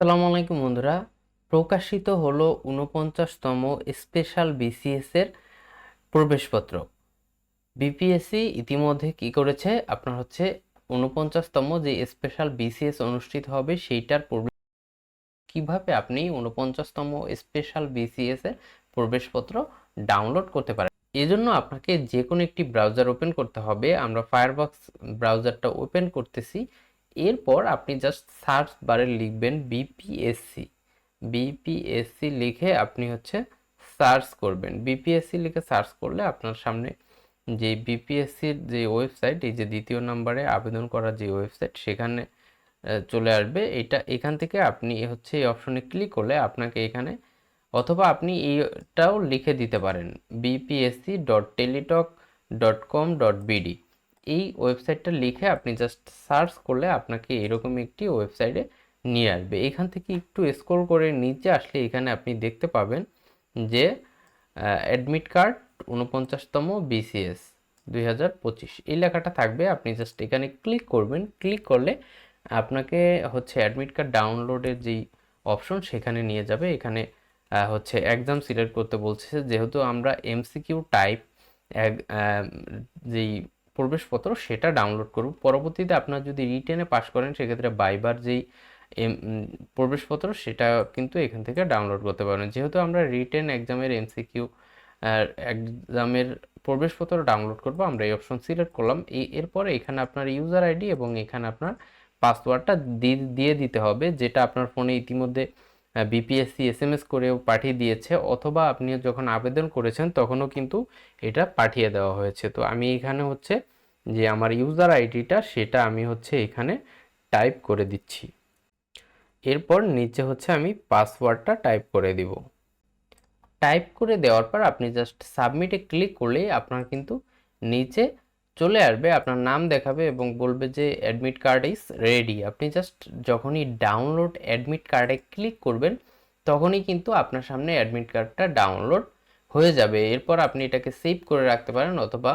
আসসালামু আলাইকুম বন্ধুরা। প্রকাশিত হলো উনপঞ্চাশতম স্পেশাল বিসিএস এর প্রবেশপত্র। বিপিএসসি ইতিমধ্যে কি করেছে? আপনার হচ্ছে উনপঞ্চাশতম যে স্পেশাল বিসিএস অনুষ্ঠিত হবে সেইটার কীভাবে আপনি উনপঞ্চাশতম স্পেশাল বিসিএস এর প্রবেশপত্র ডাউনলোড করতে পারেন। এজন্য আপনাকে যে কোনো একটি ব্রাউজার ওপেন করতে হবে। আমরা ফায়ারবক্স ব্রাউজারটা ওপেন করতেছি। এরপর আপনি জাস্ট সার্চ বারে লিখবেন বিপিএসসি বিপিএসসি লিখে আপনি হচ্ছে সার্চ করবেন। বিপিএসসি লিখে সার্চ করলে আপনার সামনে যে বিপিএসসির যে ওয়েবসাইট এই যে দ্বিতীয় নম্বরে আবেদন করার যে ওয়েবসাইট সেখানে চলে আসবে। এটা, এখান থেকে আপনি হচ্ছে এই অপশনে ক্লিক করলে আপনাকে এখানে, অথবা আপনি এইটাও লিখে দিতে পারেন। BPSC dot Teletalk dot com dot BD এই ওয়েবসাইটটা লিখে আপনি জাস্ট সার্চ করলে আপনাকে এরকম একটি ওয়েবসাইটে নিয়ে আসবে। এখান থেকে একটু স্ক্রল করে নিচে আসলে এখানে আপনি দেখতে পাবেন যে অ্যাডমিট কার্ড উনপঞ্চাশতম বিসিএস দুই হাজার পঁচিশ। এই লেখাটা থাকবে, আপনি জাস্ট এখানে ক্লিক করবেন। ক্লিক করলে আপনাকে হচ্ছে অ্যাডমিট কার্ড ডাউনলোডের যেই অপশন সেখানে নিয়ে যাবে। এখানে হচ্ছে এক্সাম সিলেক্ট করতে বলছে। যেহেতু আমরা এমসিকিউ টাইপ যেই প্রবেশপত্র সেটা ডাউনলোড করব পরবর্তীতে আপনার যদি রিটেনে পাশ করেন, সেক্ষেত্রে বাইবার যেই এম প্রবেশপত্র, সেটা কিন্তু এখান থেকে ডাউনলোড করতে পারবেন। যেহেতু আমরা রিটেন এক্সামের এমসিকিউ এক্সামের প্রবেশপত্র ডাউনলোড করব, আমরা এই অপশন সিলেক্ট করলাম। এরপরে এখানে আপনার ইউজার আইডি এবং এখানে আপনার পাসওয়ার্ডটা দিয়ে দিতে হবে, যেটা আপনার ফোনে ইতিমধ্যে বিপিএসসি এস এম এস করেও পাঠিয়ে দিয়েছে, অথবা আপনি যখন আবেদন করেছেন তখনও কিন্তু এটা পাঠিয়ে দেওয়া হয়েছে। তো আমি এখানে হচ্ছে যে আমার ইউজার আইডিটা সেটা আমি হচ্ছে এখানে টাইপ করে দিচ্ছি। এরপর নিচে হচ্ছে আমি পাসওয়ার্ডটা টাইপ করে দিব। টাইপ করে দেওয়ার পর আপনি জাস্ট সাবমিটে ক্লিক করলেই আপনার কিন্তু নিচে চলে আসবে, আপনার নাম দেখাবে এবং বলবে যে অ্যাডমিট কার্ড ইজ রেডি আপনি জাস্ট যখনই ডাউনলোড অ্যাডমিট কার্ডে ক্লিক করবেন, তখনই কিন্তু আপনার সামনে অ্যাডমিট কার্ডটা ডাউনলোড হয়ে যাবে। এরপর আপনি এটাকে সেভ করে রাখতে পারেন অথবা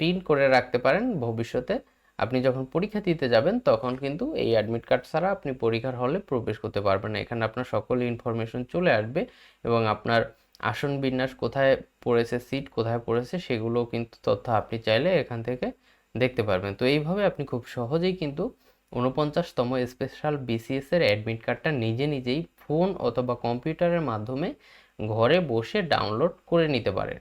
প্রিন্ট করে রাখতে পারেন। ভবিষ্যতে আপনি যখন পরীক্ষা দিতে যাবেন, তখন কিন্তু এই অ্যাডমিট কার্ড ছাড়া আপনি পরীক্ষার হলে প্রবেশ করতে পারবেন এখানে আপনার সকল ইনফরমেশন চলে আসবে এবং আপনার আসন বিন্যাস কোথায় পড়েছে সিট কোথায় পড়েছে, সেগুলো কিন্তু তথ্য আপনি চাইলে এখান থেকে দেখতে পারবেন। তো এইভাবে আপনি খুব সহজেই কিন্তু উনপঞ্চাশতম স্পেশাল বিসিএসের অ্যাডমিট কার্ডটা নিজে নিজেই ফোন অথবা কম্পিউটারের মাধ্যমে ঘরে বসে ডাউনলোড করে নিতে পারেন।